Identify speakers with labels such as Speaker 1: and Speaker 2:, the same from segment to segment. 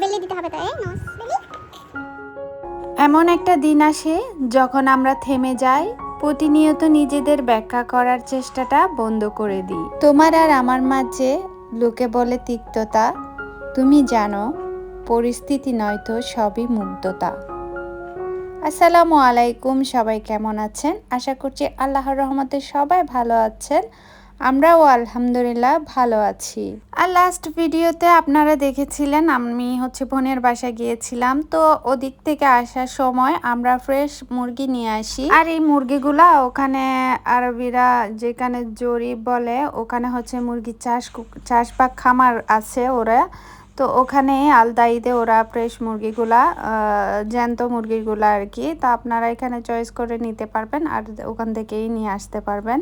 Speaker 1: বেলে দিতে হবে তো নস
Speaker 2: এমন একটা দিন আসে যখন আমরা থেমে যাই প্রতিনিয়ত নিজেদের ব্যাখ্যা করার চেষ্টাটা বন্ধ করে দিই। তোমার আর আমার মাঝে লোকে বলে তিক্ততা তুমি জানো পরিস্থিতি নয়তো সবই মুগ্ধতা। আসসালামু আলাইকুম সবাই কেমন আছেন? আশা করছি আল্লাহর রহমতে সবাই ভালো আছেন। আমরাও আলহামদুলিল্লাহ ভালো আছি। আর লাস্ট ভিডিওতে আপনারা দেখেছিলেন, আমি হচ্ছে বোনের বাসায় গিয়েছিলাম। তো ওদিক থেকে আসার সময় আমরা ফ্রেশ মুরগি নিয়ে আসি। আর এই মুরগিগুলা ওখানে আরবিরা যেখানে জরিপ বলে, ওখানে হচ্ছে মুরগি চাষ চাষ বা খামার আছে ওরা। তো ওখানে আলদাইতে ওরা ফ্রেশ মুরগিগুলা জ্যান্ত মুরগিগুলা আর কি। তো আপনারা এখানে চয়েস করে নিতে পারবেন আর ওখান থেকেই নিয়ে আসতে পারবেন,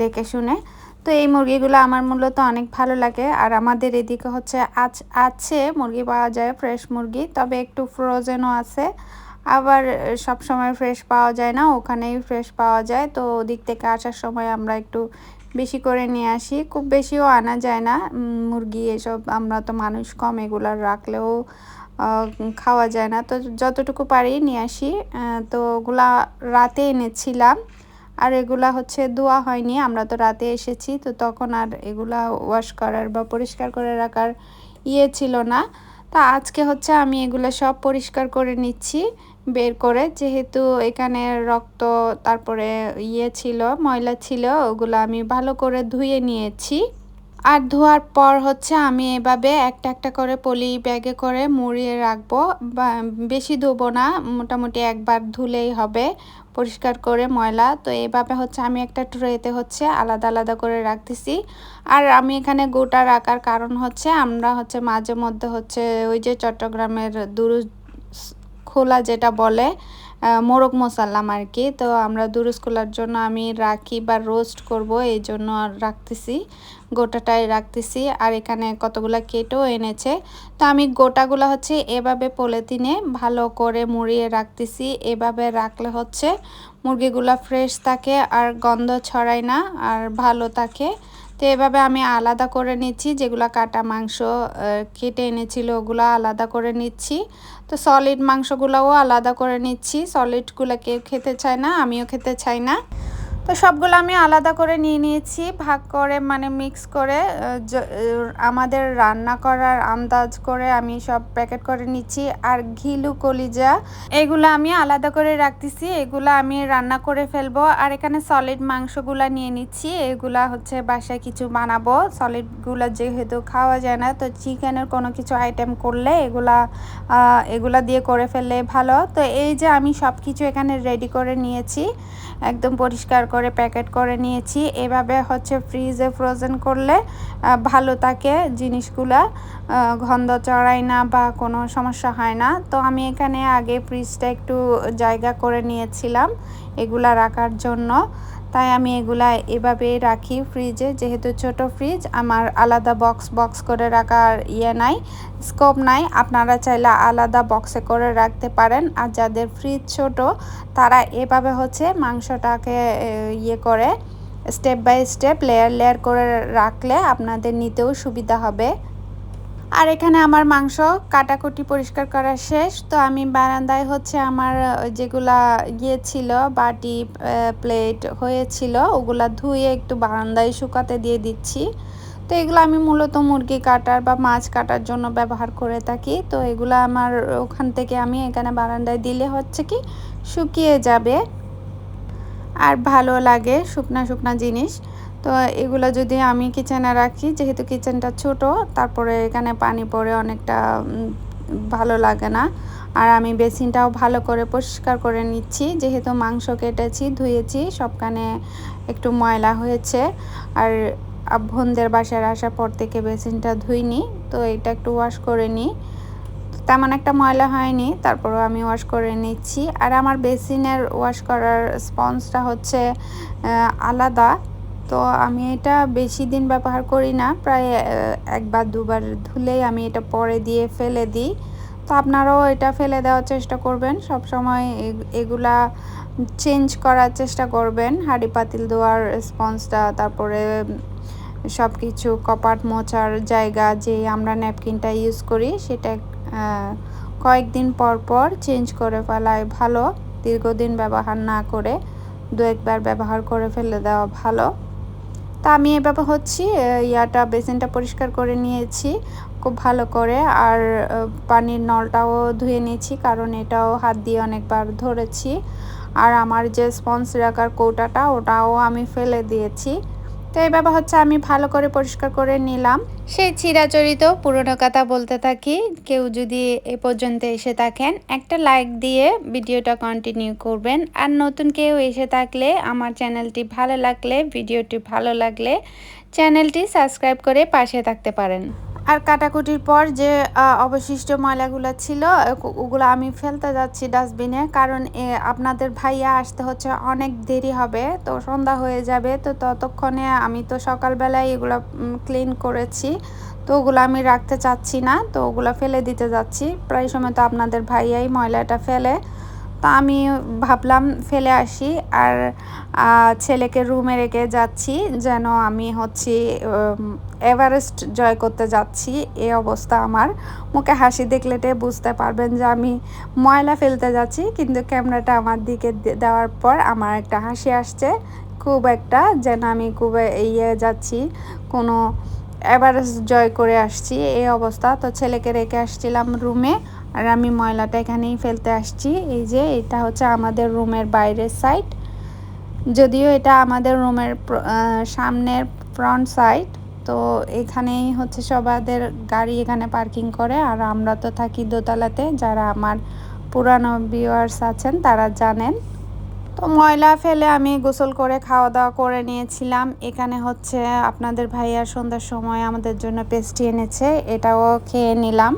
Speaker 2: দেখে শুনে। তো এই মুরগিগুলো আমার মূলত অনেক ভালো লাগে। আর আমাদের এদিকে হচ্ছে আজ, আছে মুরগি পাওয়া যায় ফ্রেশ মুরগি, তবে একটু ফ্রোজেনও আছে। আবার সব সময় ফ্রেশ পাওয়া যায় না, ওখানেই ফ্রেশ পাওয়া যায়। তো ওদিক থেকে আসার সময় আমরা একটু বেশি করে নিয়ে আসি। খুব বেশিও আনা যায় না। মুরগি এসব আমরা তো মানুষ কম, এগুলো রাখলেও খাওয়া যায় না। তো যতটুকু পারি নিয়ে আসি। তো ওগুলা রাতে এনেছিলাম। আর এগুলা হচ্ছে ধোয়া হয়নি, আমরা তো রাতে এসেছি, তো তখন আর এগুলা ওয়াশ করার বা পরিষ্কার করে রাখার ইয়ে ছিল না। তা আজকে হচ্ছে আমি এগুলো সব পরিষ্কার করে নিচ্ছি, বের করে, যেহেতু এখানে রক্ত, তারপরে ইয়ে ছিল, ময়লা ছিল, ওগুলো আমি ভালো করে ধুয়ে নিয়েছি। আর ধোয়ার পর হচ্ছে আমি এভাবে একটা একটা করে পলি ব্যাগে করে মুড়িয়ে রাখব, বা বেশি ধোবো না, মোটামুটি একবার ধুলেই হবে। পরিষ্কার করে ময়লা। তো এভাবে হচ্ছে আমি একটা ট্রেতে হচ্ছে আলাদা আলাদা করে রাখতেছি। আর আমি এখানে গোটা রাখার কারণ হচ্ছে আমরা হচ্ছে মাঝে মধ্যে হচ্ছে ওই যে চট্টগ্রামের দুরু খোলা যেটা বলে মোরগ মশাল্লাম আর কি। তো আমরা দুরুস খোলার জন্য আমি রাখি বা রোস্ট করব, এই জন্য রাখতেছি। গোটাটাই রাখতেছি আর এখানে কতগুলা কেটেও এনেছে। তো আমি গোটাগুলো হচ্ছে এভাবে পলিথিনে ভালো করে মুড়িয়ে রাখতেছি। এভাবে রাখলে হচ্ছে মুরগিগুলা ফ্রেশ থাকে আর গন্ধ ছড়ায় না আর ভালো থাকে। তো এভাবে আমি আলাদা করে নিচ্ছি, যেগুলো কাটা মাংস কেটে এনেছিল ওগুলো আলাদা করে নিচ্ছি। তো সলিড মাংসগুলোও আলাদা করে নিচ্ছি। সলিডগুলো কেউ খেতে চায় না, আমিও খেতে চাই না। তো সবগুলো আমি আলাদা করে নিয়ে নিয়েছি, ভাগ করে মানে মিক্স করে আমাদের রান্না করার আন্দাজ করে আমি সব প্যাকেট করে নিচ্ছি। আর ঘিলু কলিজা, এগুলো আমি আলাদা করে রাখতেছি, এগুলো আমি রান্না করে ফেলব। আর এখানে সলিড মাংসগুলা নিয়ে নিচ্ছি, এগুলা হচ্ছে বাসায় কিছু বানাবো। সলিডগুলো যেহেতু খাওয়া যায় না, তো চিকেনের কোনো কিছু আইটেম করলে এগুলা এগুলা দিয়ে করে ফেললে ভালো। তো এই যে আমি সব কিছু এখানে রেডি করে নিয়েছি, একদম পরিষ্কার করে প্যাকেট করে নিয়েছি। এভাবে হচ্ছে ফ্রিজে ফ্রোজেন করলে ভালো থাকে জিনিসগুলা। গন্ধ চড়ায় না বা কোনো সমস্যা হয় না। তো আমি এখানে আগে ফ্রিজটা একটু জায়গা করে নিয়েছিলাম এগুলা রাখার জন্য। তাই আমি এগুলা এভাবেই রাখি ফ্রিজে যেহেতু ছোট ফ্রিজ আমার আলাদা বক্স বক্স করে রাখার ইয়ে নাই স্কোপ নাই। আপনারা চাইলে আলাদা বক্সে করে রাখতে পারেন। আর যাদের ফ্রিজ ছোট, তারা এভাবে হচ্ছে মাংসটাকে ইয়ে করে step by step layer layer করে রাখলে আপনাদের নিতেও সুবিধা হবে। আর এখানে আমার মাংস কাটাকুটি পরিষ্কার করা শেষ। তো আমি বারান্দায় হচ্ছে আমার যেগুলা ইয়ে ছিল বাটি প্লেট হয়েছিল, ওগুলা ধুয়ে একটু বারান্দায় শুকাতে দিয়ে দিচ্ছি। তো এগুলো আমি মূলত মুরগি কাটার বা মাছ কাটার জন্য ব্যবহার করে থাকি। তো এগুলো আমার ওখান থেকে আমি এখানে বারান্দায় দিলে হচ্ছে কি শুকিয়ে যাবে। আর ভালো লাগে শুকনা শুকনা জিনিস। তো এগুলো যদি আমি কিচেনে রাখি, যেহেতু কিচেনটা ছোট, তারপরে এখানে পানি পড়ে অনেকটা ভালো লাগে না। আর আমি বেসিনটাও ভালো করে পরিষ্কার করে নিচ্ছি, যেহেতু মাংস কেটেছি, ধুয়েছি, সবখানে একটু ময়লা হয়েছে। আর বোনদের বাসায় আসার পর থেকে বেসিনটা ধুইনি, তো এটা একটু ওয়াশ করে নিই। তেমন একটা ময়লা হয়নি, তারপরও আমি ওয়াশ করে নিচ্ছি। আর আমার বেসিনের ওয়াশ করার স্পঞ্জটা হচ্ছে আলাদা। তো আমি এটা বেশি দিন ব্যবহার করি না, প্রায় একবার দুবার ধুলেই আমি এটা পরে দিয়ে ফেলে দিই। তো আপনারাও এটা ফেলে দেওয়ার চেষ্টা করবেন, সব সময় এগুলা চেঞ্জ করার চেষ্টা করবেন। হাঁড়ি পাতিল দেওয়ার স্পঞ্জটা, তারপরে সব কিছু কপাট মোচার জায়গা যে আমরা ন্যাপকিনটা ইউজ করি, সেটা কয়েকদিন পর পর চেঞ্জ করে ফেলাই ভালো। দীর্ঘদিন ব্যবহার না করে দু একবার ব্যবহার করে ফেলে দেওয়া ভালো। তা আমি এভাবে হচ্ছি ইয়াটা, বেসিনটা পরিষ্কার করে নিয়েছি, খুব ভালো করে। আর পানির নলটাও ধুয়ে নিয়েছি, কারণ এটাও হাত দিয়ে অনেকবার ধরেছি। আর আমার যে স্পঞ্জ রাখার কৌটাটা, ওটাও আমি ফেলে দিয়েছি। তো এইভাবে হচ্ছে আমি ভালো করে পরিষ্কার করে নিলাম। সেই চিরাচরিত পুরনো কথা বলতে থাকি। কেউ যদি এ পর্যন্ত এসে থাকেন, একটা লাইক দিয়ে ভিডিওটা কন্টিনিউ করবেন। আর নতুন কেউ এসে থাকলে, আমার চ্যানেলটি ভালো লাগলে, ভিডিওটি ভালো লাগলে, চ্যানেলটি সাবস্ক্রাইব করে পাশে থাকতে পারেন। আর কাটাকুটির পর যে অবশিষ্ট ময়লাগুলো ছিল ওগুলো আমি ফেলতে যাচ্ছি ডাস্টবিনে। কারণ আপনাদের ভাইয়া আসতে হচ্ছে অনেক দেরি হবে, তো সন্ধ্যা হয়ে যাবে। তো ততক্ষণে আমি তো সকালবেলায় এগুলো ক্লিন করেছি। তো ওগুলো আমি রাখতে চাচ্ছি না, তো ওগুলো ফেলে দিতে যাচ্ছি। প্রায় সময় তো আপনাদের ভাইয়াই ময়লাটা ফেলে। তা আমি ভাবলাম ফেলে আসি আর ছেলেকে রুমে রেখে যাচ্ছি যেন আমি হচ্ছি এভারেস্ট জয় করতে যাচ্ছি। এই অবস্থা আমার। মুখে হাসি দেখলেটে বুঝতে পারবেন যে আমি ময়লা ফেলতে যাচ্ছি, কিন্তু ক্যামেরাটা আমার দিকে দেওয়ার পর আমার একটা হাসি আসছে। খুব একটা যেন আমি খুব ইয়ে যাচ্ছি, কোনো এভারেস্ট জয় করে আসছি। এই অবস্থা। তো ছেলেকে রেখে আসছিলাম রুমে। আর আমি ময়লাটা এখানেই ফেলতে আসছি। এই যে এটা হচ্ছে আমাদের রুমের বাইরের সাইড যদিও এটা আমাদের রুমের সামনের ফ্রন্ট সাইড তো এখানেই হচ্ছে সবাদের গাড়ি এখানে পার্কিং করে। আর আমরা তো থাকি দোতলাতে, যারা আমার পুরানো ভিউয়ার্স আছেন তারা জানেন। তো ময়লা ফেলে আমি গোসল করে খাওয়া দাওয়া করে নিয়েছিলাম। এখানে হচ্ছে আপনাদের ভাইয়া সন্ধ্যার সময় আমাদের জন্য পেস্টি এনেছে, এটাও খেয়ে নিলাম।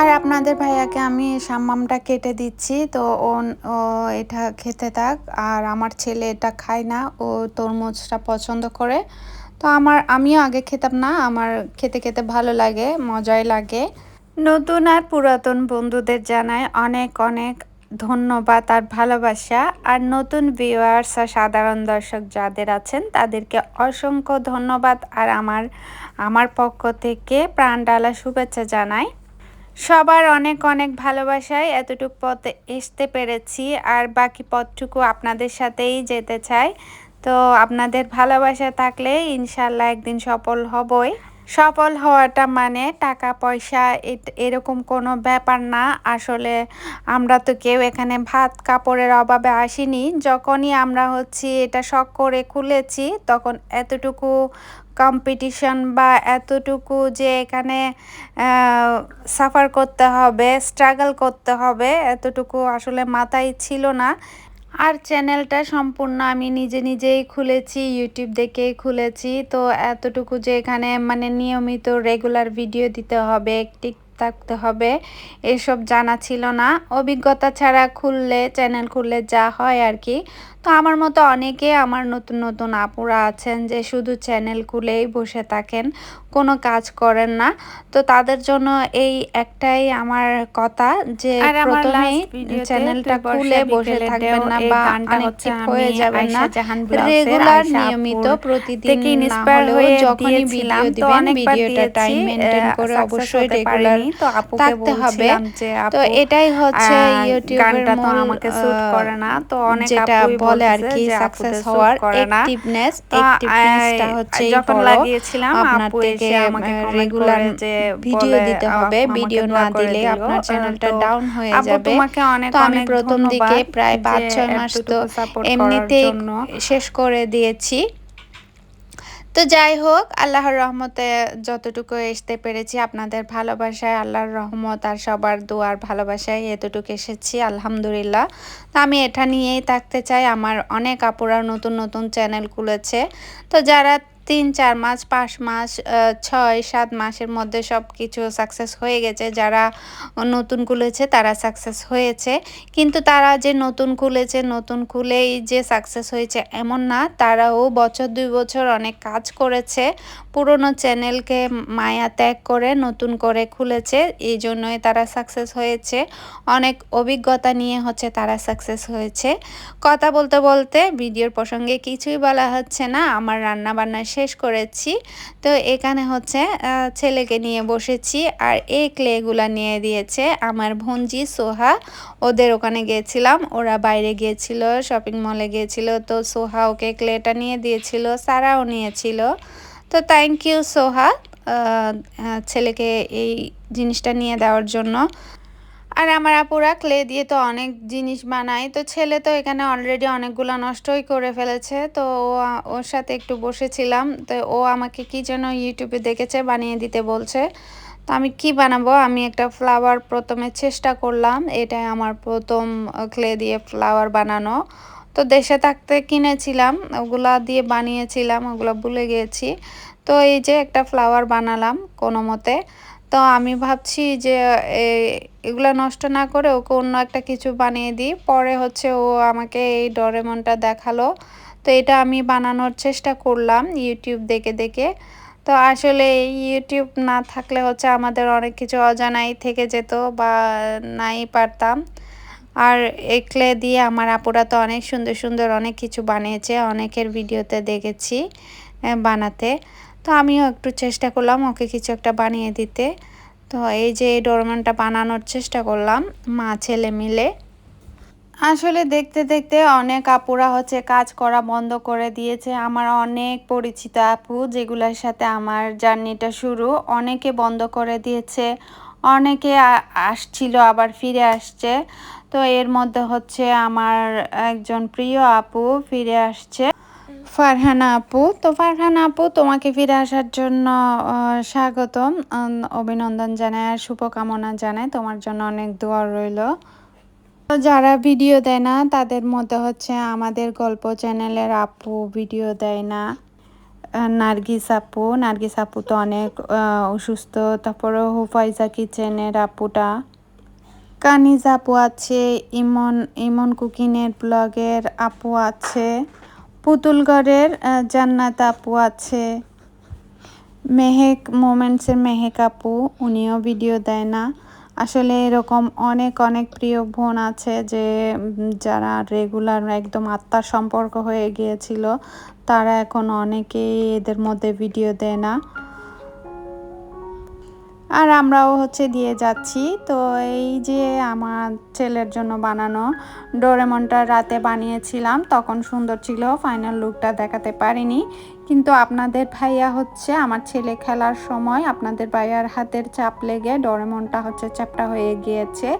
Speaker 2: আর আপনাদের ভাইয়াকে আমি সাম্মামটা কেটে দিচ্ছি। তো ও এটা খেতে থাক। আর আমার ছেলে এটা খায় না। ও তরমুজটা পছন্দ করে। তো আমার, আমিও আগে খেতাম না। আমার খেতে খেতে ভালো লাগে, মজাই লাগে। নতুন আর পুরাতন বন্ধুদের জানায় অনেক অনেক ধন্যবাদ আর ভালোবাসা। আর নতুন ভিউয়ার্স আর সাধারণ দর্শক যাদের আছেন, তাদেরকে অসংখ্য ধন্যবাদ। আর আমার আমার পক্ষ থেকে প্রাণ ডালা শুভেচ্ছা জানাই। সবার অনেক অনেক ভালোবাসায় এতটুকু পথ আসতে পেরেছি আর বাকি পথটুকু আপনাদের সাথেই যেতে চাই। তো আপনাদের ভালোবাসা থাকলে ইনশাল্লাহ একদিন সফল হবই। সফল হওয়াটা মানে টাকা, পয়সা এরকম কোনো ব্যাপার না। আসলে আমরা তো কেউ এখানে ভাত কাপড়ের অভাবে আসিনি। যখনই আমরা হচ্ছি এটা শখ করে খুলেছি, তখন এতটুকু কম্পিটিশন বা এতটুকু যে এখানে সাফার করতে হবে স্ট্রাগল করতে হবে, এতটুকু আসলে মাথায় ছিল না। আর চ্যানেলটা সম্পূর্ণ আমি নিজে নিজেই খুলেছি ইউটিউব দেখেই খুলেছি। তো এতটুকু যে এখানে মানে নিয়মিত রেগুলার ভিডিও দিতে হবে ঠিক থাকতে হবে। এসব জানা ছিল না। অভিজ্ঞতা ছাড়া খুললে চ্যানেল খুললে যা হয় আর কি তো আমার মতো অনেকে, আমার নতুন নতুন আপুরা আছেন যে শুধু চ্যানেল খুলেই বসে থাকেন। কোনো কাজ করেন না। তো তাদের জন্য এই একটাই আমার কথা যে প্রথমেই চ্যানেলটা খুলে বসে থাকবেন না বা অনেক হয়ে যাবেন না। রেগুলার নিয়মিত প্রতিদিন না হলেও
Speaker 3: হয়ে
Speaker 2: যখনই ভিডিও দিবেন ভিডিওটা টাইম মেনটেন করে অবশ্যই রেগুলার থাকতে হবে। তো এটাই হচ্ছে ইউটিউবের
Speaker 3: তো
Speaker 2: মূল
Speaker 3: আমাকে
Speaker 2: আহ,
Speaker 3: করে না। তো অনেক
Speaker 2: যেটা বলে আর কি সাকসেস হওয়ার। অ্যাক্টিভনেস অ্যাক্টিভনেসটা হচ্ছে
Speaker 3: যখন লাগিয়েছিলাম
Speaker 2: আপনার
Speaker 3: আপু আমাকে
Speaker 2: রেগুলার
Speaker 3: যে
Speaker 2: ভিডিও দিতে হবে ভিডিও না দিলে আপনার চ্যানেলটা ডাউন হয়ে যাবে। তো আমি প্রথম দিকে প্রায় পাঁচ ছয় মাস তো এমনিতেই শেষ করে দিয়েছি। তো যাই হোক আল্লাহর রহমতে যতটুকু আসতে পেরেছি আপনাদের ভালোবাসায় আল্লাহর রহমত আর সবার দোয়ার ভালোবাসায় এতটুকু এসেছি আলহামদুলিল্লাহ। তো আমি এটা নিয়েই থাকতে চাই। আমার অনেক আপুরা নতুন নতুন চ্যানেল খুলেছে। তো যারা তিন, চার মাস, পাঁচ মাস ছয়, সাত মাসের মধ্যে সব কিছু সাকসেস হয়ে গেছে। যারা নতুন খুলেছে, তারা সাকসেস হয়েছে। কিন্তু তারা যে নতুন খুলেছে, নতুন খুলেই যে সাকসেস হয়েছে এমন না। তারাও বছর, দুই বছর অনেক কাজ করেছে। পুরনো চ্যানেলকে মায়া ত্যাগ করে নতুন করে খুলেছে। এই জন্যই তারা সাকসেস হয়েছে। অনেক অভিজ্ঞতা নিয়ে হচ্ছে তারা সাকসেস হয়েছে। কথা বলতে বলতে ভিডিওর প্রসঙ্গে কিছুই বলা হচ্ছে না। আমার রান্না বান্না শেষ করেছি। তো এখানে হচ্ছে ছেলেকে নিয়ে বসেছি আর এই ক্লেগুলা নিয়ে দিয়েছে আমার ভঞ্জি সোহা। ওদের ওখানে গিয়েছিলাম ওরা বাইরে গিয়েছিল শপিং মলে গিয়েছিল, তো সোহা ওকে ক্লেটা নিয়ে দিয়েছিল, সারাও নিয়েছিল। তো থ্যাংক ইউ সোহা ছেলেকে এই জিনিসটা নিয়ে দেওয়ার জন্য। আর আমার আপুরা ক্লে দিয়ে তো অনেক জিনিস বানায়। তো ছেলে তো এখানে অলরেডি অনেকগুলো নষ্টই করে ফেলেছে। তো ওর সাথে একটু বসেছিলাম। তো ও আমাকে কি যেন ইউটিউবে দেখেছে, বানিয়ে দিতে বলছে। তো আমি কি বানাবো? আমি একটা ফ্লাওয়ার প্রথমে চেষ্টা করলাম। এটাই আমার প্রথম ক্লে দিয়ে ফ্লাওয়ার বানানো। তো দেশে থাকতে কিনেছিলাম। ওগুলা দিয়ে বানিয়েছিলাম, ওগুলো ভুলে গিয়েছি। তো এই যে একটা ফ্লাওয়ার বানালাম কোনো মতে। তো আমি ভাবছি যে এগুলা নষ্ট না করে ওকে অন্য একটা কিছু বানিয়ে দিই। পরে হচ্ছে ও আমাকে এই ডরেমনটা দেখাল। তো এটা আমি বানানোর চেষ্টা করলাম ইউটিউব দেখে দেখে। তো আসলে ইউটিউব না থাকলে হচ্ছে আমাদের অনেক কিছু অজানাই থেকে যেত বা নাই পারতাম। আর এই ক্লে দিয়ে আমার আপুরা তো অনেক সুন্দর সুন্দর অনেক কিছু বানিয়েছে, অনেকের ভিডিওতে দেখেছি বানাতে। তো আমিও একটু চেষ্টা করলাম ওকে কিছু একটা বানিয়ে দিতে। তো এই যে এই ডোরমনটা বানানোর চেষ্টা করলাম, মা, ছেলে মিলে। আসলে দেখতে দেখতে অনেক আপুরা হচ্ছে কাজ করা বন্ধ করে দিয়েছে। আমার অনেক পরিচিত আপু যেগুলোর সাথে আমার জার্নিটা শুরু, অনেকে বন্ধ করে দিয়েছে, অনেকে আসছিল, আবার ফিরে আসছে। তো এর মধ্যে হচ্ছে আমার একজন প্রিয় আপু ফিরে আসছে। ফারহানা আপু, তো ফারহানা আপু, তোমাকে ফিরে আসার জন্য স্বাগতম। অভিনন্দন জানায় আর শুভকামনা জানায় তোমার জন্য অনেক দোয়া রইল। তো যারা ভিডিও দেয় না, তাদের মধ্যে হচ্ছে আমাদের গল্প চ্যানেলের আপু ভিডিও দেয় না। নার্গিস আপু নার্গিস আপু তো অনেক অসুস্থ। তারপরে হুফাইজা কিচেনের আপুটা। কানিজ আপু আছে, ইমন ইমন কুকিংয়ের ব্লগের আপু আছে। পুতুলগড়ের জান্নাত আপু আছে। মেহেক মোমেন্টসের মেহেক আপু, উনিও ভিডিও দেয় না। আসলে এরকম অনেক অনেক প্রিয় বোন আছে যে যারা রেগুলার একদম আত্মার সম্পর্ক হয়ে গিয়েছিল, তারা এখন অনেকেই এদের মধ্যে ভিডিও দেয় না। আর আমরাও হচ্ছে দিয়ে যাচ্ছি। তো এই যে আমার ছেলের জন্য বানানো ডোরেমনটা রাতে বানিয়েছিলাম, তখন সুন্দর ছিল ফাইনাল লুকটা দেখাতে পারিনি। কিন্তু আপনাদের ভাইয়া হচ্ছে আমার ছেলে খেলার সময় আপনাদের ভাইয়ার হাতের চাপ লেগে ডোরেমনটা হচ্ছে চ্যাপটা হয়ে গিয়েছে।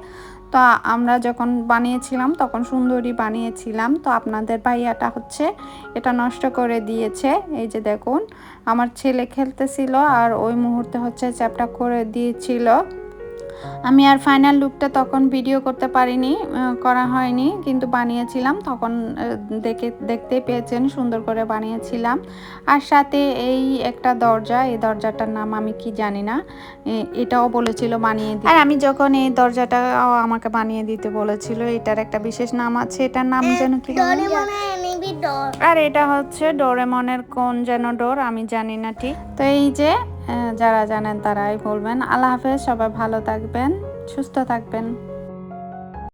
Speaker 2: তো আমরা যখন বানিয়েছিলাম, তখন সুন্দরী বানিয়েছিলাম। তো আপনাদের ভাইয়াটা হচ্ছে এটা নষ্ট করে দিয়েছে। এই যে দেখুন, আমার ছেলে খেলতেছিল আর ওই মুহূর্তে হচ্ছে চ্যাপটা করে দিয়েছিল। আমি আর ফাইনাল লুকটা তখন ভিডিও করতে পারিনি করা হয়নি কিন্তু বানিয়েছিলাম। তখন দেখে দেখতে পেয়েছেন সুন্দর করে বানিয়েছিলাম। আর সাথে এই একটা দরজা এই দরজাটার নাম আমি কি জানি না এটাও বলেছিল বানিয়ে দিতে। আর আমি যখন এই দরজাটা আমাকে বানিয়ে দিতে বলেছিল এটার একটা বিশেষ নাম আছে এটার নাম যেন কি আর এটা হচ্ছে ডোরেমনের কোন যেন ডোর আমি জানি না ঠিক। তো এই যে যারা জানেন তারাই বলবেন। আল্লাহ হাফেজ সবাই ভালো থাকবেন সুস্থ থাকবেন।